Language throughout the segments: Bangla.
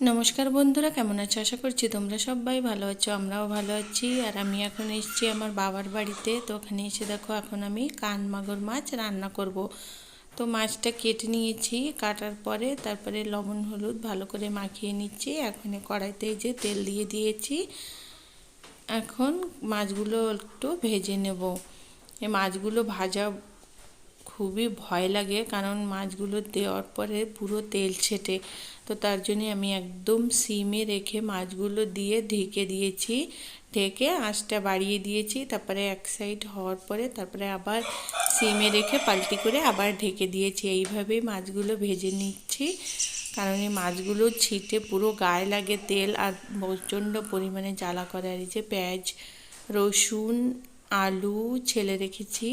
নমস্কার বন্ধুরা, কেমন আছো? আশা করছি তোমরা সবাই ভালো আছো, আমরাও ভালো আছি। আর আমি এখন এসেছি আমার বাবার বাড়িতে। তো ওখানে এসে দেখো, এখন আমি কান মাগুর মাছ রান্না করব। তো মাছটা কেটে নিয়েছি, কাটার পরে তারপরে লবণ, হলুদ ভালো করে মাখিয়ে নিচ্ছি। এখন কড়াইতে যে তেল দিয়ে দিয়েছি। এখন মাছগুলো একটু ভেজে নেব। এই মাছগুলো ভাজা খুবই ভয় লাগে, কারণ মাছগুলো দেওয়ার পরে পুরো তেল ছেটে। তো তার জন্যে আমি একদম সিমে রেখে মাছগুলো দিয়ে ঢেকে দিয়েছি। ঢেকে আঁচটা বাড়িয়ে দিয়েছি, তারপরে এক সাইড হওয়ার পরে তারপরে আবার সিমে রেখে পাল্টি করে আবার ঢেকে দিয়েছি। এইভাবেই মাছগুলো ভেজে নিচ্ছি, কারণ এই মাছগুলো ছিটে পুরো গায়ে লাগে তেল আর প্রচণ্ড পরিমাণে জ্বালা করে। আর যে পেঁয়াজ, রসুন, আলু ছেলে রেখেছি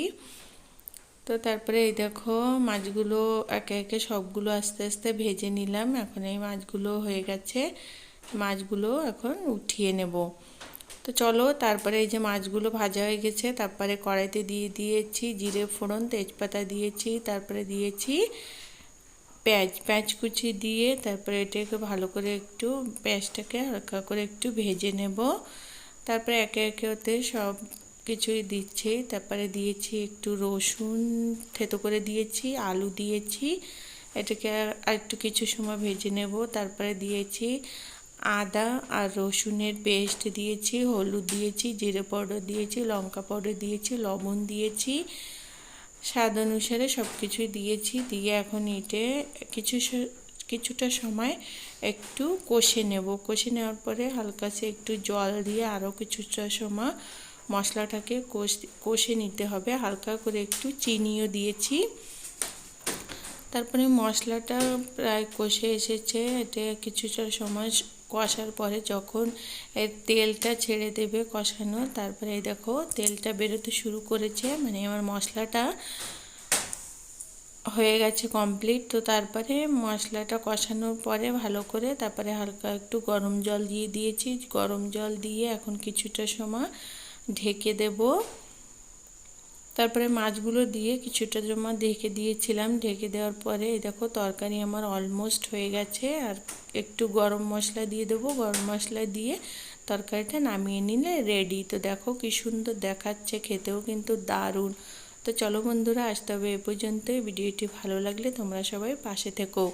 তো তারপরে এই দেখো মাছগুলো একে একে সবগুলো আস্তে আস্তে ভেজে নিলাম। এখন এই মাছগুলো হয়ে গেছে। মাছগুলো এখন উঠিয়ে নেব। তো চলো তারপরে এই যে মাছগুলো ভাজা হয়ে গেছে, তারপরে কড়াইতে দিয়ে দিয়েছি জিরে ফোড়ন, তেজপাতা দিয়েছি, তারপরে দিয়েছি পেঁয়াজ। পেঁয়াজ কুচি দিয়ে তারপরে এটাকে ভালো করে একটু পেঁয়াজটাকে হালকা করে একটু ভেজে নেব। তারপরে একে একে ওতে সব কিছুই দিচ্ছি। তারপরে দিয়েছি একটু রসুন, থেতো করে দিয়েছি, আলু দিয়েছি। এটাকে আর একটু কিছু সময় ভেজে নেব। তারপরে দিয়েছি আদা আর রসুনের পেস্ট দিয়েছি, হলুদ দিয়েছি, জিরে পাউডার দিয়েছি, লঙ্কা পাউডার দিয়েছি, লবণ দিয়েছি। স্বাদ অনুসারে সব কিছুই দিয়েছি। দিয়ে এখন এটে কিছু কিছুটা সময় একটু কষে নেব। কষে নেওয়ার পরে হালকা সে একটু জল দিয়ে আরও কিছুটা সময় মশলাটাকে কষ, কষে নিতে হবে। হালকা করে একটু চিনিও দিয়েছি। তারপরে মশলাটা প্রায় কষে এসেছে। এটা কিছুটা সময় কষার পরে যখন এর তেলটা ছেড়ে দেবে কষানো, তারপরে দেখো তেলটা বেরোতে শুরু করেছে। মানে আমার মশলাটা হয়ে গেছে কমপ্লিট তো তারপরে মশলাটা কষানোর পরে ভালো করে তারপরে হালকা একটু গরম জল দিয়ে দিয়েছি। গরম জল দিয়ে এখন কিছুটা সময় ঢেকে দেব। তারপরে মাছগুলো দিয়ে কিছুটা জমা ঢেকে দিয়েছিলাম। ঢেকে দেওয়ার পরে দেখো তরকারি আমার অলমোস্ট হয়ে গেছে। আর একটু গরম মশলা দিয়ে দেবো। গরম মশলা দিয়ে তরকারিটা নামিয়ে নিলে রেডি তো দেখো কি সুন্দর দেখাচ্ছে। খেতেও কিন্তু দারুণ। তো চলো বন্ধুরা আসতে হবে এ পর্যন্ত ভিডিওটি ভালো লাগলে তোমরা সবাই পাশে থেকো।